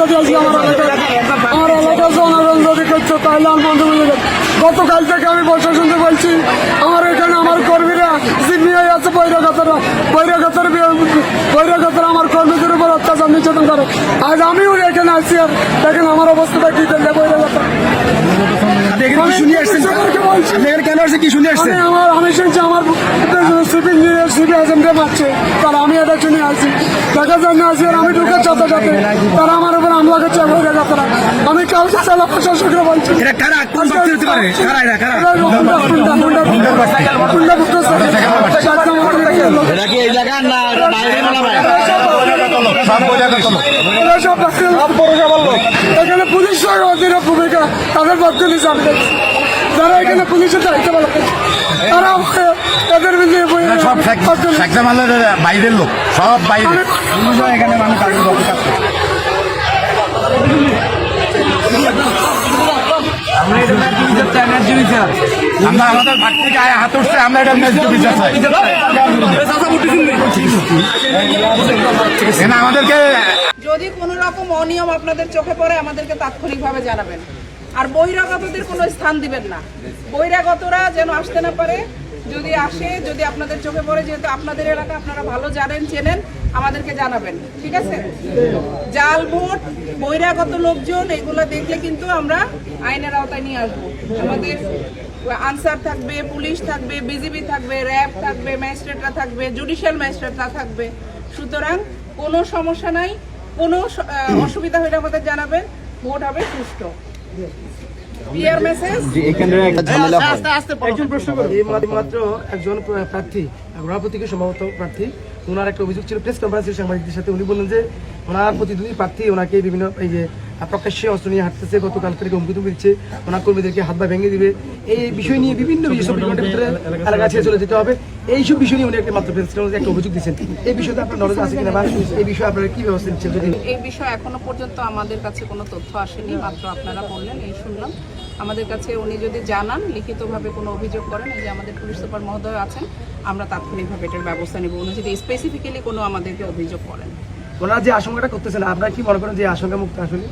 যদি আসি আমার আমার এলাকায় জনগণ যদি করছে তাহলে আমি বন্ধ হয়ে যাবে। গতকাল থেকে আমি প্রশাসনকে বলছি আমার এখানে আমার কর্মীরা জিম্মি আছে বৈরাগতরা বৈরাগতর বৈরাগতরা আমার কর্মীদের উপর অত্যাচার নির্যাতন করে। আজ আমিও এখানে আছি আর দেখেন আমার অবস্থাটা কি আসছে শুনে আসছেন? আমি শুনছি আমার সিপি সিপি মারছে তারা আমি এটা শুনে আছি দেখা যায় না আছি আর আমি ঢুকে যাতে যাতে। তারা আমার উপর হামলা করছে বলে যাত্রা আমি কাউকে চালা প্রশাসকরা বলছি। ভাই? এখানে পুলিশের অধীনে ভূমিকা। তাদের পক্ষে আমি যারা এখানে পুলিশের দায়িত্ব পালন তাদের সব বাইরের লোক সব বাইরে এখানে মানুষ আসবে দরকার কাজ করে। আমরা আমাদের ভাগ থেকে আয় হাত উঠছে আমরা এটা ন্যায্য বিচার চাই। আমাদেরকে যদি কোনো রকম অনিয়ম আপনাদের চোখে পড়ে আমাদেরকে তাৎক্ষণিকভাবে জানাবেন। আর বহিরাগতদের কোনো স্থান দিবেন না। বহিরাগতরা যেন আসতে না পারে, যদি আসে, যদি আপনাদের চোখে পড়ে, যেহেতু আপনাদের এলাকা আপনারা ভালো জানেন, চেনেন, আমাদেরকে জানাবেন, ঠিক আছে? জাল ভোট, বহিরাগত লোকজন, এগুলো দেখলে কিন্তু আমরা আইনের আওতায় নিয়ে আসব। আমাদের আনসার থাকবে, পুলিশ থাকবে, বিজিবি থাকবে, র্যাব থাকবে, ম্যাজিস্ট্রেটরা থাকবে, জুডিশিয়াল ম্যাজিস্ট্রেটরা থাকবে। সুতরাং কোনো সমস্যা নাই, কোনো অসুবিধা হলে আমাদের জানাবেন, ভোট হবে সুষ্ঠু। একজন প্রশ্ন করো। এই মাত্র- মাত্র একজন প্র- প্রার্থী ওনার প্রতীকে সম্ভবত প্রার্থী। ওনার একটা অভিযোগ ছিল প্রেস কনফারেন্সের সাংবাদিকদের সাথে। উনি বললেন যে ওনার প্রতিদ্বন্দ্বী প্রার্থী ওনাকে বিভিন্ন এই যে প্রকাশ্যে অস্ত্র নিয়ে হাঁটতেছে, গতকাল থেকে হুমকি তুমকি দিচ্ছে, ওনার কর্মীদেরকে হাত ভেঙে দিবে। এই বিষয় নিয়ে বিভিন্ন বিষয় চলে যেতে হবে। এইসব বিষয় নিয়ে উনি একটা মাত্র একটা অভিযোগ দিচ্ছেন এই বিষয়টা আপনার নলেজ আছে কিনা বা এই বিষয়ে আপনারা কি ব্যবস্থা নিচ্ছেন যদি? এই বিষয়ে এখনও পর্যন্ত আমাদের কাছে কোনো তথ্য আসেনি, মাত্র আপনারা বললেন, এই শুনলাম। আমাদের কাছে উনি যদি জানান, লিখিতভাবে কোনো অভিযোগ করেন যে আমাদের পুলিশ সুপার মহোদয় আছেন, আমরা তাৎক্ষণিকভাবে এটার ব্যবস্থা নেব। উনি যদি স্পেসিফিক্যালি কোনো আমাদেরকে অভিযোগ করেন। ওনারা যে আশঙ্কাটা করতেছেন আপনারা কি মনে করেন যে আশঙ্কা মুক্ত আসলে?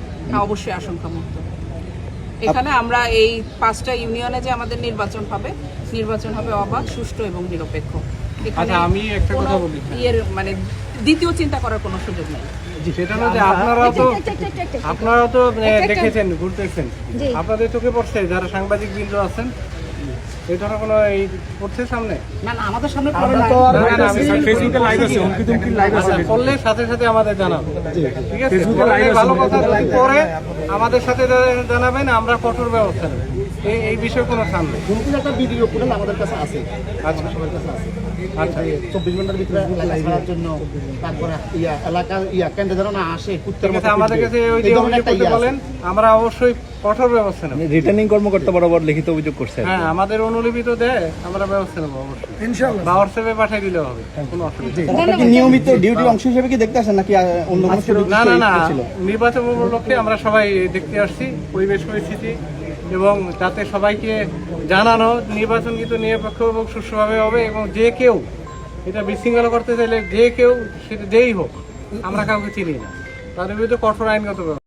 অবশ্যই আশঙ্কা মুক্ত এখানে আমরা এই পাঁচটা ইউনিয়নে যে আমাদের নির্বাচন হবে নির্বাচন হবে অবাধ সুষ্ঠু এবং নিরপেক্ষ। এখানে আমি একটা কথা বলি। ইয়ের মানে দ্বিতীয় চিন্তা করার কোনো সুযোগ নেই। সেটা না যে আপনারাও তো তো দেখেছেন ঘুরতেছেন। আপনাদের চোখে পড়ছে যারা সাংবাদিক বৃন্দ আছেন এই ধরনের কোনো এই করছে সামনে? না না আমাদের সামনে পড়ে না, নাই। না, আমি ফেসবুকে লাইভ আছে হুমকি তুমকি লাইভ আছে। করলে সাথে সাথে আমাদের জানাবেন ঠিক আছে পরে ভালো কথা যদি পরে আমাদের সাথে জানাবেন আমরা কঠোর ব্যবস্থা নেব। এই এই বিষয়ে কোনো স্থান নেই। একটা ভিডিও আমাদের কাছে আছে। আচ্ছা। সবার কাছে আছে। আচ্ছা। চব্বিশ ঘণ্টার ভিতরে এলাকা ছাড়ার জন্য তারপরে ইয়া এলাকা ইয়া কেন্দ্রে যেন না আসে কুত্তের মতো আমাদের কাছে ওই যে অভিযোগ একটা করতে আছে। বলেন আমরা অবশ্যই কঠোর ব্যবস্থা নেব। রিটার্নিং কর্মকর্তা বরাবর লিখিত অভিযোগ করছে হ্যাঁ আমাদের অনুলিপি তো দেয় আমরা ব্যবস্থা নেব অবশ্যই। ইনশাআল্লাহ। বা হোয়াটসঅ্যাপে পাঠিয়ে দিলে হবে কোনো অসুবিধা নেই। নিয়মিত ডিউটির অংশ হিসেবে কি দেখতে আসেন নাকি অন্য কোনো না না না নির্বাচন উপলক্ষে আমরা সবাই দেখতে আসছি পরিবেশ পরিস্থিতি এবং তাতে সবাইকে জানানো, নির্বাচন কিন্তু নিরপেক্ষ এবং সুষ্ঠুভাবে হবে এবং যে কেউ এটা বিশৃঙ্খল করতে চাইলে যে কেউ সেটা যেই হোক, আমরা কাউকে চিনি না। তাদের বিরুদ্ধে কঠোর আইনগত ব্যবস্থা